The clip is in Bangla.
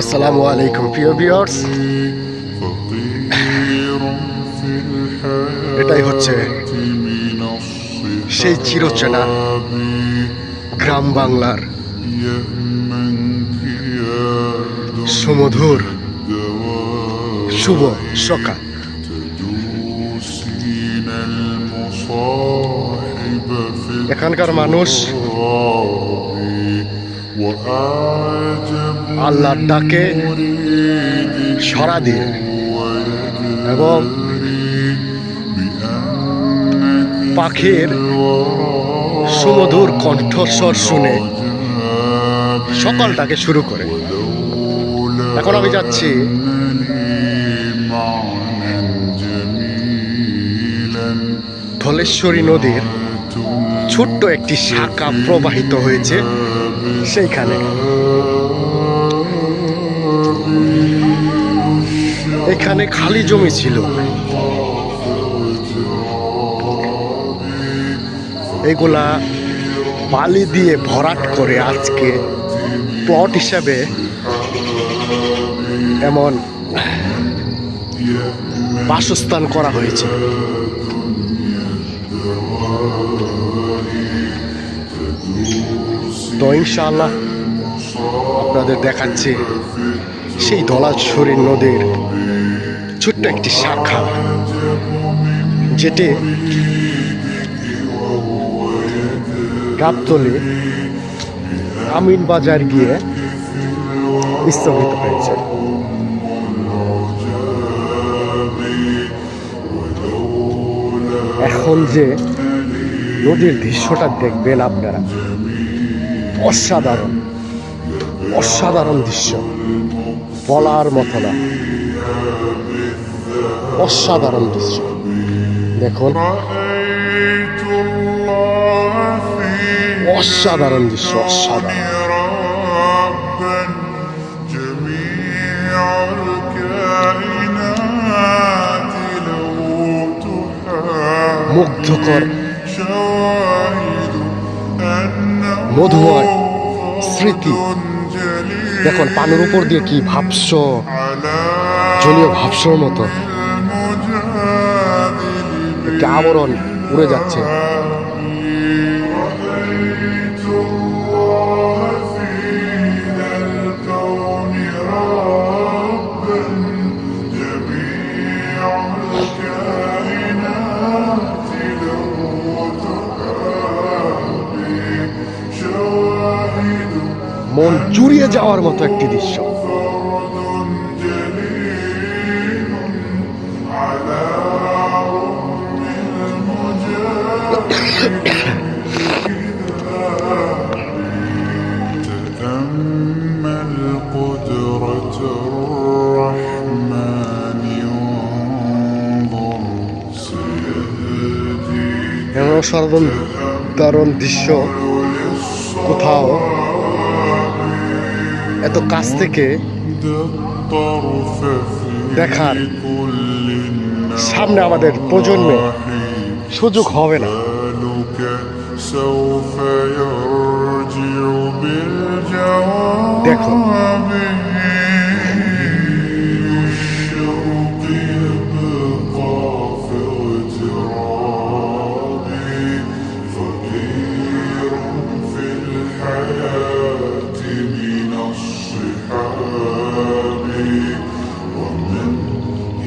আসসালামু আলাইকুম প্রিয় ভিউয়ার্স এটাই হচ্ছে সেই চিরচেনা গ্রাম বাংলার সুমধুর শুভ সকাল। এখানকার মানুষ আল্লাহ ডাকে সরা দিয়ে এবং পাখির সুমধুর কণ্ঠস্বর শুনে সকালটাকে শুরু করে। এখন আমি যাচ্ছি ধলেশ্বরী নদীর ছোট্ট একটি শাখা প্রবাহিত হয়েছে সেইখানে। এখানে খালি জমি ছিল। এগুলা বালি দিয়ে ভরাট করে আজকে প্লট হিসাবে এমন বাসস্থান করা হয়েছে। তো ইনশাআল্লাহ আপনাদের দেখাচ্ছি সেই ধলাশ্বরী নদীর ছোট্ট একটি শাখা, যেটি গাবতলি আমিন বাজার গিয়ে স্থগিত হয়েছে। এখন যে নদীর দৃশ্যটা দেখবেন আপনারা। অসাধারণ অসাধারণ দৃশ্য। বলার মতো না। অসাধারণ দৃশ্য। দেখুন। অসাধারণ দৃশ্য, অসাধারণ। মুগ্ধকর মধুময় স্মৃতি। দেখুন, পানের উপর দিয়ে কি ভাবস জলীয় ভাবসর মতো। একটি আবরণ উড়ে যাচ্ছে। মন জুড়িয়ে যাওয়ার মতো একটি দৃশ্য। অসাধারণ দারুণ দৃশ্য কোথাও এত কাছ থেকে দেখার সামনে আমাদের প্রজন্মে সুযোগ হবে না। দেখো